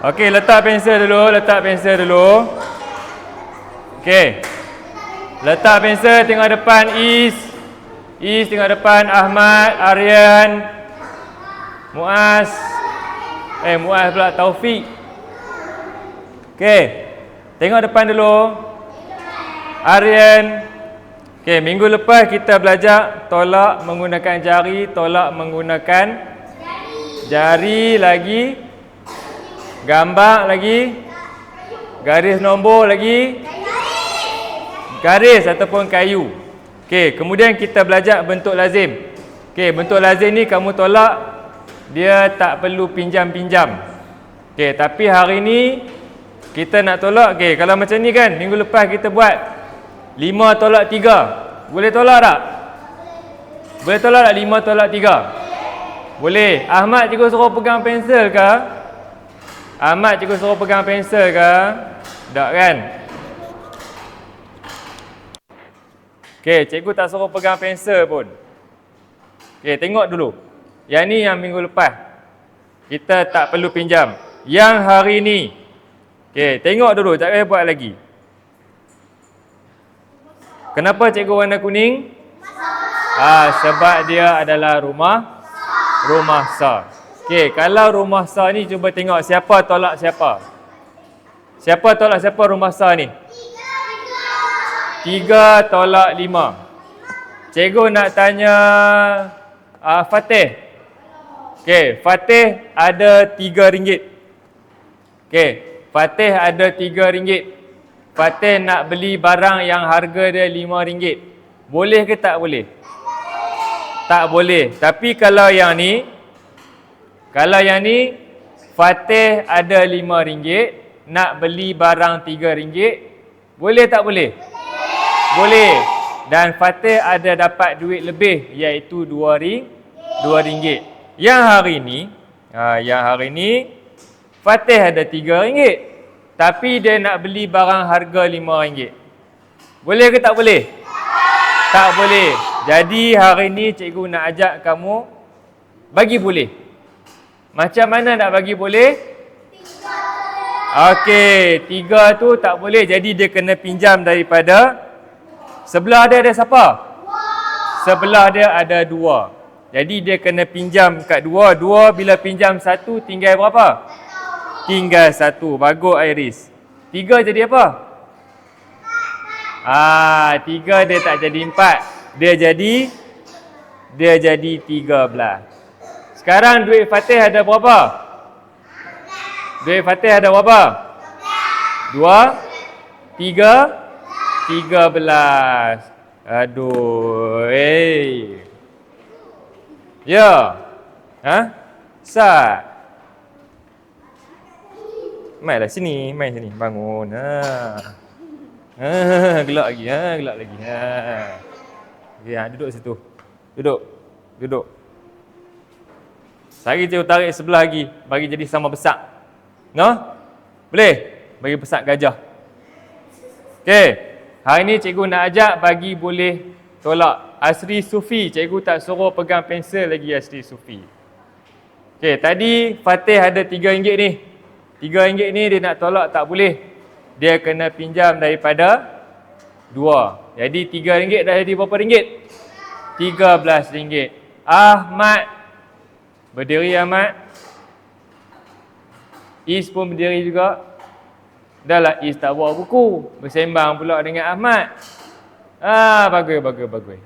Okey, letak pensel dulu, letak pensel dulu. Okey. Letak pensel tengok depan Is. Is tengok depan Ahmad, Aryan, Muaz. Eh, Muaz pula Taufik. Okey. Tengok depan dulu. Aryan. Okey, minggu lepas kita belajar tolak menggunakan jari, tolak menggunakan jari lagi. Gambar lagi. Garis nombor lagi. Garis ataupun kayu. Okey, kemudian kita belajar bentuk lazim. Okey, bentuk lazim ni kamu tolak dia tak perlu pinjam-pinjam. Okey, tapi hari ni kita nak tolak. Okey, kalau macam ni kan, minggu lepas kita buat 5 tolak 3. Boleh tolak tak? Boleh tolak tak 5 tolak 3? Boleh. Ahmad cikgu suruh pegang pensel ke? Ahmad cikgu suruh pegang pensel ke? Tak kan? Okey, cikgu tak suruh pegang pensel pun. Okey, tengok dulu. Yang ni yang minggu lepas. Kita tak perlu pinjam. Yang hari ni. Okey, tengok dulu. Tak payah buat lagi. Kenapa cikgu warna kuning? Ah, sebab dia adalah rumah rumah sa. Okey, kalau rumah sa ni cuba tengok siapa tolak siapa. Siapa tolak siapa rumah sa ni? Tiga tolak lima. Cikgu nak tanya uh, Fatih. Okey, Fatih ada tiga ringgit. Okey, Fatih ada tiga ringgit. Fatih nak beli barang yang harga dia lima ringgit. Boleh ke tak boleh? Tak boleh. Tapi kalau yang ni, kalau yang ni, Fatih ada lima ringgit, nak beli barang tiga ringgit, boleh tak boleh? Boleh. Dan Fatih ada dapat duit lebih iaitu dua ring, dua ringgit. Yang hari ni, ha, yang hari ni, Fatih ada tiga ringgit. Tapi dia nak beli barang harga lima ringgit. Boleh ke tak boleh? Tak boleh. Jadi hari ni cikgu nak ajak kamu bagi boleh. Macam mana nak bagi boleh? Okey, tiga tu tak boleh. Jadi dia kena pinjam daripada sebelah dia ada siapa? Sebelah dia ada dua. Jadi dia kena pinjam kat dua. Dua bila pinjam satu tinggal berapa? Tinggal satu. Bagus Iris. Tiga jadi apa? Ah, tiga dia tak jadi empat. Dia jadi dia jadi tiga belas. Sekarang duit Fatih ada berapa? Duit Fatih ada berapa? Dua? Tiga? Tiga belas. Aduh, eh. Ya. Ha? Sat. Mainlah sini, main sini. Bangun. Ha. Ha, gelak lagi. Ha, gelak lagi. Ha. Ha, duduk situ. Duduk. Duduk. Sari cikgu tarik sebelah lagi. Bagi jadi sama besar. No? Boleh? Bagi besar gajah. Okey. Hari ni cikgu nak ajak bagi boleh tolak. Asri Sufi. Cikgu tak suruh pegang pensel lagi Asri Sufi. Okey, tadi Fatih ada RM3 ni. RM3 ni dia nak tolak tak boleh. Dia kena pinjam daripada dua. Jadi RM3 dah jadi berapa ringgit? RM13. Ahmad. Berdiri Ahmad. Is pun berdiri juga. Dah lah Is tak bawa buku. Bersembang pula dengan Ahmad. Ah, bagus, bagus, bagus.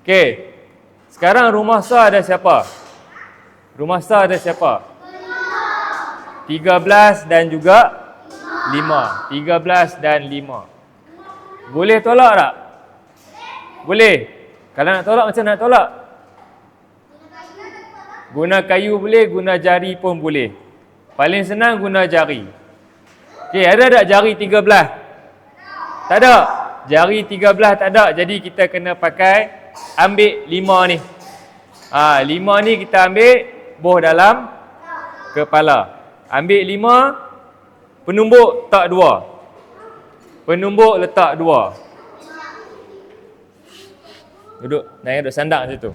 Okey. Sekarang rumah sah ada siapa? Rumah sah ada siapa? 13 dan juga 5. 13 dan 5. Boleh tolak tak? Boleh. Kalau nak tolak macam nak tolak? Guna kayu boleh, guna jari pun boleh. Paling senang guna jari. Okey, ada tak jari 13? Tak ada. Jari 13 tak ada. Jadi kita kena pakai ambil 5 ni. Ha, 5 ni kita ambil boh dalam kepala. Ambil 5 penumbuk tak 2. Penumbuk letak 2. Duduk, naik duduk sandak situ.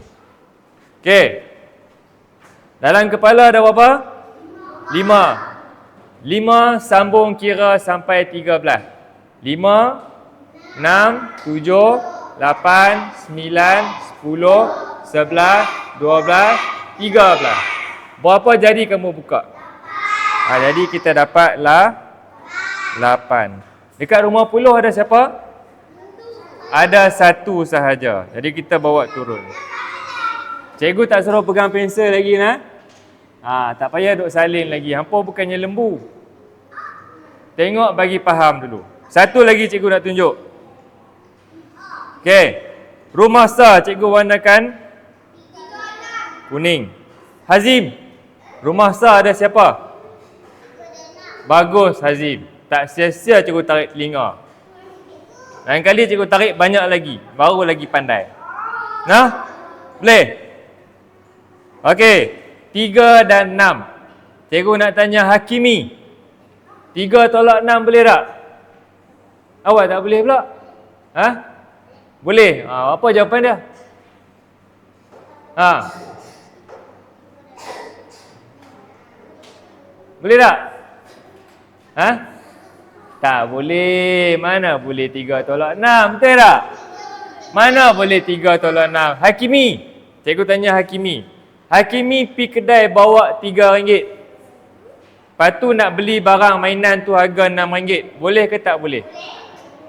Okey. Dalam kepala ada berapa? Lima. Lima sambung kira sampai tiga belas. Lima, enam, tujuh, lapan, sembilan, sepuluh, sebelas, dua belas, tiga belas. Berapa jadi kamu buka? Ha, jadi kita dapatlah lapan. Dekat rumah puluh ada siapa? Ada satu sahaja. Jadi kita bawa turun. Cikgu tak suruh pegang pensel lagi nah. Ha, tak payah duk salin lagi. Hampa bukannya lembu. Tengok bagi faham dulu. Satu lagi cikgu nak tunjuk. Okey. Rumah sah cikgu warnakan kuning. Hazim. Rumah sah ada siapa? Bagus Hazim. Tak sia-sia cikgu tarik telinga. Lain kali cikgu tarik banyak lagi. Baru lagi pandai. Nah? Boleh? Okey. Tiga dan enam. Cikgu nak tanya Hakimi. Tiga tolak enam boleh tak? Awak tak boleh pula? Ha? Boleh. Ha, apa jawapan dia? Ha. Boleh tak? Ha? Tak boleh. Mana boleh tiga tolak enam? Betul tak? Mana boleh tiga tolak enam? Hakimi. Cikgu tanya Hakimi. Hakimi pi kedai bawa tiga ringgit. Lepas tu nak beli barang mainan tu harga enam ringgit. Boleh ke tak boleh?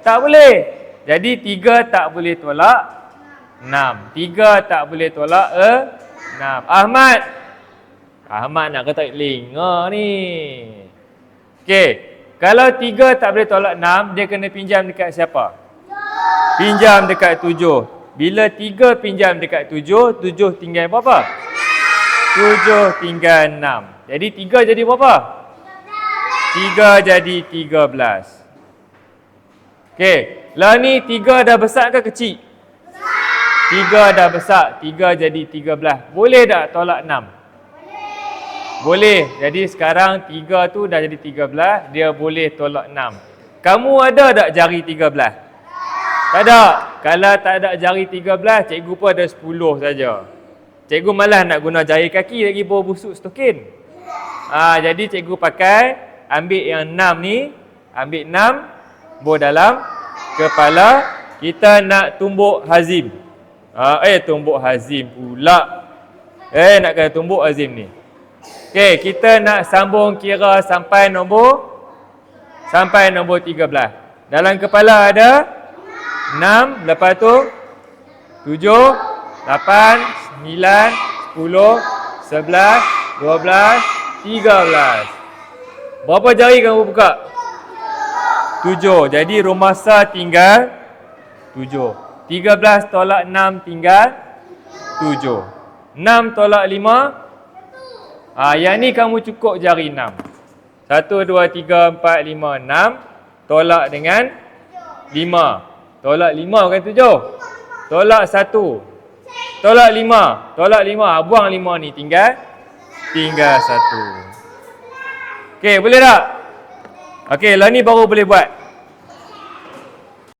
Tak boleh. Jadi tiga tak boleh tolak enam. Tiga tak boleh tolak eh, enam. Ahmad. Ahmad nak kata linga ni. Okey. Kalau tiga tak boleh tolak enam, dia kena pinjam dekat siapa? Pinjam dekat tujuh. Bila tiga pinjam dekat tujuh, tujuh tinggal berapa? Tujuh tinggal enam. Jadi tiga jadi berapa? Tiga jadi tiga belas. Okey. Lah ni tiga dah besar ke kecil? Tiga dah besar. Tiga jadi tiga belas. Boleh tak tolak enam? Boleh. Jadi sekarang tiga tu dah jadi tiga belas. Dia boleh tolak enam. Kamu ada tak jari tiga belas? Tak ada. Kalau tak ada jari tiga belas, cikgu pun ada sepuluh saja. Cikgu malah nak guna jari kaki lagi bawa busuk stokin. Ha, jadi cikgu pakai, ambil yang enam ni, ambil enam, bawa dalam kepala, kita nak tumbuk hazim. Ha, eh, tumbuk hazim pula. Eh, nak kena tumbuk hazim ni. Okey, kita nak sambung kira sampai nombor sampai nombor 13. Dalam kepala ada 6, lepas tu 7, 8, 9, 10, 11, 12, 13. Berapa jari kamu buka? 7. Jadi rumah sah tinggal 7. 13 tolak 6 tinggal 7. 6 tolak 5 Ah, yang ni kamu cukup jari 6. 1 2 3 4 5 6 tolak dengan 5. Tolak 5 bukan 7. Tolak 1. Tolak 5. Tolak 5. Ah, buang 5 ni tinggal tinggal 1. Okey, boleh tak? Okey, lah ni baru boleh buat.